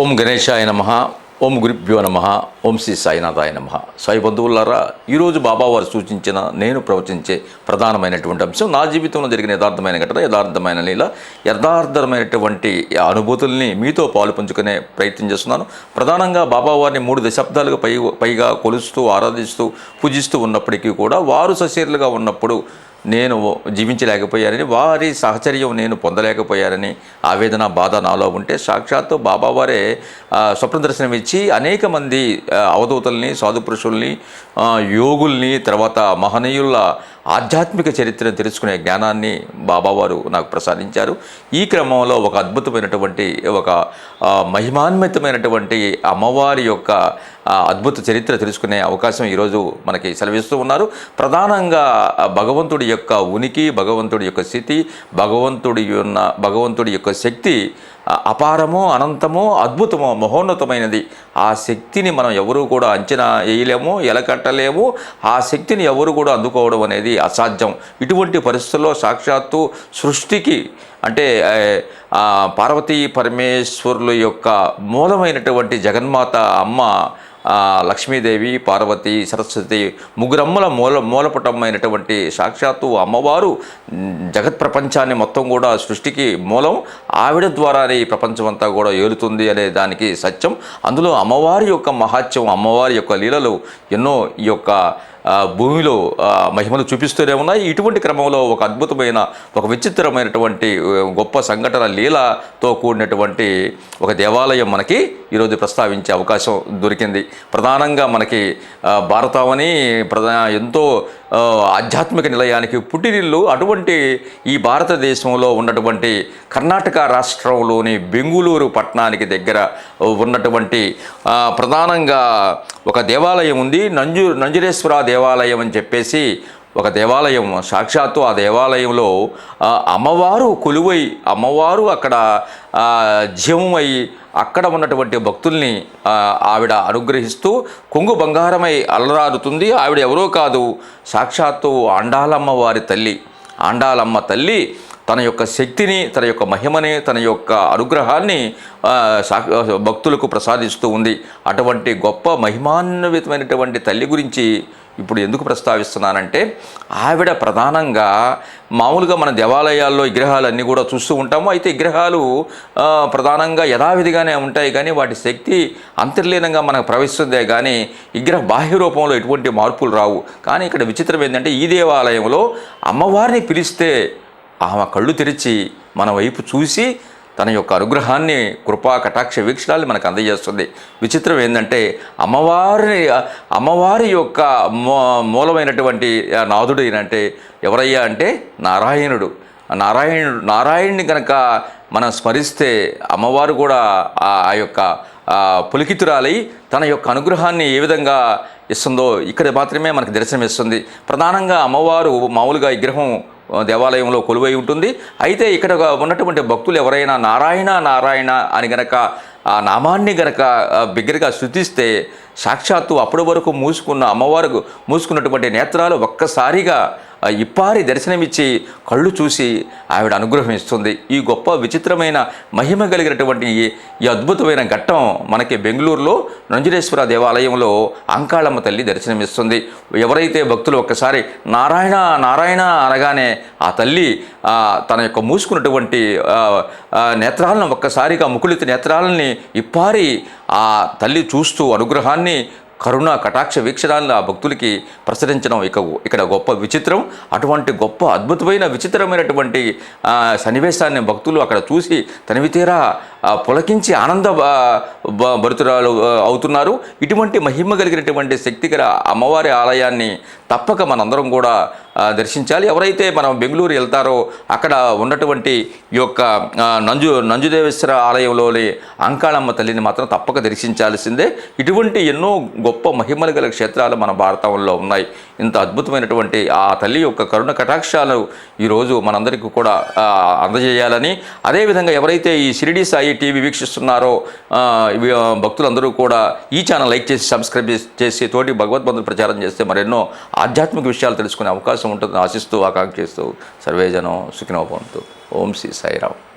ఓం గణేశాయ నమ ఓం గురుభ్యో నమ ఓం శ్రీ సాయినాథాయ నమ. సాయి బంధువులారా ఈరోజు బాబావారు సూచించిన నేను ప్రవచించే ప్రధానమైనటువంటి అంశం నా జీవితంలో జరిగిన యథార్థమైన ఘటన యథార్థమైన లీల యథార్థమైనటువంటి అనుభూతుల్ని మీతో పాలు పంచుకునే ప్రయత్నం చేస్తున్నాను. ప్రధానంగా బాబావారిని మూడు దశాబ్దాలుగా పై పైగా కొలుస్తూ ఆరాధిస్తూ పూజిస్తూ ఉన్నప్పటికీ కూడా వారు సశీరులుగా ఉన్నప్పుడు నేను జీవించలేకపోయానని వారి సహచర్యం నేను పొందలేకపోయానని ఆవేదన బాధ నాలో ఉంటే సాక్షాత్తు బాబావారే స్వప్న దర్శనం ఇచ్చి అనేక మంది అవధూతల్ని సాధుపురుషుల్ని యోగుల్ని తర్వాత మహనీయుల ఆధ్యాత్మిక చరిత్రను తెలుసుకునే జ్ఞానాన్ని బాబావారు నాకు ప్రసాదించారు. ఈ క్రమంలో ఒక అద్భుతమైనటువంటి ఒక మహిమాన్వితమైనటువంటి అమ్మవారి యొక్క అద్భుత చరిత్ర తెలుసుకునే అవకాశం ఈరోజు మనకి సెలవిస్తూ ఉన్నారు. ప్రధానంగా భగవంతుడి యొక్క ఉనికి భగవంతుడి యొక్క స్థితి భగవంతుడి ఉన్న భగవంతుడి యొక్క శక్తి అపారము అపారమో అనంతమో అద్భుతమో మహోన్నతమైనది. ఆ శక్తిని మనం ఎవరు కూడా అంచనా వేయలేము ఎలకట్టలేము. ఆ శక్తిని ఎవరు కూడా అందుకోవడం అనేది అసాధ్యం. ఇటువంటి పరిస్థితుల్లో సాక్షాత్తు సృష్టికి అంటే పార్వతీ పరమేశ్వరుల యొక్క మూలమైనటువంటి జగన్మాత అమ్మ లక్ష్మీదేవి పార్వతి సరస్వతి ముగ్గురమ్మల మూల మూలపటమైనటువంటి సాక్షాత్తు అమ్మవారు జగత్ ప్రపంచాన్ని మొత్తం కూడా సృష్టికి మూలం. ఆవిడ ద్వారానే ఈ ప్రపంచం అంతా కూడా ఏలుతుంది అనే దానికి సత్యం. అందులో అమ్మవారి యొక్క మహాత్యం అమ్మవారి యొక్క లీలలు ఎన్నో ఈ యొక్క భూమిలో మహిమలు చూపిస్తూనే ఉన్నాయి. ఇటువంటి క్రమంలో ఒక అద్భుతమైన ఒక విచిత్రమైనటువంటి గొప్ప సంఘటన లీలతో కూడినటువంటి ఒక దేవాలయం మనకి ఈరోజు ప్రస్తావించే అవకాశం దొరికింది. ప్రధానంగా మనకి భారతమని భారతావని ప్రధా ఎంతో ఆధ్యాత్మిక నిలయానికి పుట్టినిల్లు. అటువంటి ఈ భారతదేశంలో ఉన్నటువంటి కర్ణాటక రాష్ట్రంలోని బెంగుళూరు పట్టణానికి దగ్గర ఉన్నటువంటి ప్రధానంగా ఒక దేవాలయం ఉంది. నంజు నంజురేశ్వర దేవాలయం అని చెప్పేసి ఒక దేవాలయం సాక్షాత్తు ఆ దేవాలయంలో అమ్మవారు కొలువై అమ్మవారు అక్కడ జీవమై అక్కడ ఉన్నటువంటి భక్తుల్ని ఆవిడ అనుగ్రహిస్తూ కొంగు బంగారమై అలరారుతుంది. ఆవిడ ఎవరో కాదు సాక్షాత్తు ఆండాలమ్మ వారి తల్లి. ఆండాలమ్మ తల్లి తన యొక్క శక్తిని తన యొక్క మహిమని తన యొక్క అనుగ్రహాన్ని సా- భక్తులకు ప్రసాదిస్తూ ఉంది. అటువంటి గొప్ప మహిమాన్వితమైనటువంటి తల్లి గురించి ఇప్పుడు ఎందుకు ప్రస్తావిస్తున్నానంటే ఆవిడ ప్రధానంగా మామూలుగా మన దేవాలయాల్లో విగ్రహాలు అన్నీ కూడా చూస్తూ ఉంటాము. అయితే విగ్రహాలు ప్రధానంగా యథావిధిగానే ఉంటాయి కానీ వాటి శక్తి అంతర్లీనంగా మనకు ప్రవహిస్తుందే కానీ విగ్రహ బాహ్య రూపంలో ఎటువంటి మార్పులు రావు. కానీ ఇక్కడ విచిత్రం ఏంటంటే ఈ దేవాలయంలో అమ్మవారిని పిలిస్తే ఆమె కళ్ళు తెరిచి మన వైపు చూసి తన యొక్క అనుగ్రహాన్ని కృపా కటాక్ష వీక్షణాలు మనకు అందజేస్తుంది. విచిత్రం ఏంటంటే అమ్మవారిని అమ్మవారి యొక్క మూ మూలమైనటువంటి నాథుడు ఏంటంటే ఎవరయ్యా అంటే నారాయణుడు. నారాయణుడు నారాయణుని కనుక మనం స్మరిస్తే అమ్మవారు కూడా ఆ యొక్క పులికితురాలై తన యొక్క అనుగ్రహాన్ని ఏ విధంగా ఇస్తుందో ఇక్కడ మాత్రమే మనకు దర్శనమిస్తుంది. ప్రధానంగా అమ్మవారు మామూలుగా విగ్రహం దేవాలయంలో కొలువై ఉంటుంది. అయితే ఇక్కడ ఉన్నటువంటి భక్తులు ఎవరైనా నారాయణ నారాయణ అని గనక ఆ నామాన్ని గనక బిగ్గరగా శృతిస్తే సాక్షాత్తు అప్పటి వరకు మూసుకున్న అమ్మవారికి మూసుకున్నటువంటి నేత్రాలు ఒక్కసారిగా ఇప్పారి దర్శనమిచ్చి కళ్ళు చూసి ఆవిడ అనుగ్రహం ఇస్తుంది. ఈ గొప్ప విచిత్రమైన మహిమ కలిగినటువంటి ఈ అద్భుతమైన ఘట్టం మనకి బెంగళూరులో నంజురేశ్వర దేవాలయంలో అంకాళమ్మ తల్లి దర్శనమిస్తుంది. ఎవరైతే భక్తులు ఒక్కసారి నారాయణ నారాయణ అనగానే ఆ తల్లి తన యొక్క మూసుకున్నటువంటి నేత్రాలను ఒక్కసారిగా ముకులిత నేత్రాలని ఇప్పారి ఆ తల్లి చూస్తూ అనుగ్రహాన్ని కరుణ కటాక్ష వీక్షణాలను ఆ భక్తులకి ప్రసరించడం ఇక ఇక్కడ గొప్ప విచిత్రం. అటువంటి గొప్ప అద్భుతమైన విచిత్రమైనటువంటి సన్నివేశాన్ని భక్తులు అక్కడ చూసి తనివితీరా పులకించి ఆనంద భరితురాలు అవుతున్నారు. ఇటువంటి మహిమ కలిగినటువంటి శక్తికర అమ్మవారి ఆలయాన్ని తప్పక మనందరం కూడా దర్శించాలి. ఎవరైతే మనం బెంగళూరు వెళ్తారో అక్కడ ఉన్నటువంటి ఈ యొక్క నంజు నంజుదేవేశ్వర ఆలయంలోని అంకాళమ్మ తల్లిని మాత్రం తప్పక దర్శించాల్సిందే. ఇటువంటి ఎన్నో గొప్ప మహిమలు గల క్షేత్రాలు మన భారతంలో ఉన్నాయి. ఇంత అద్భుతమైనటువంటి ఆ తల్లి యొక్క కరుణ కటాక్షాలు ఈరోజు మనందరికీ కూడా అందజేయాలని. అదేవిధంగా ఎవరైతే ఈ షిరిడి సాయి టీవీ వీక్షిస్తున్నారో భక్తులందరూ కూడా ఈ ఛానల్ లైక్ చేసి సబ్స్క్రైబ్ చేసి- తోటి భగవద్బంధు ప్రచారం చేస్తే మరెన్నో ఆధ్యాత్మిక విషయాలు తెలుసుకునే అవకాశం ఉంటుందని ఆశిస్తూ ఆకాంక్షిస్తూ సర్వేజనం సుఖినోభవంతు. ఓం శ్రీ సాయిరావు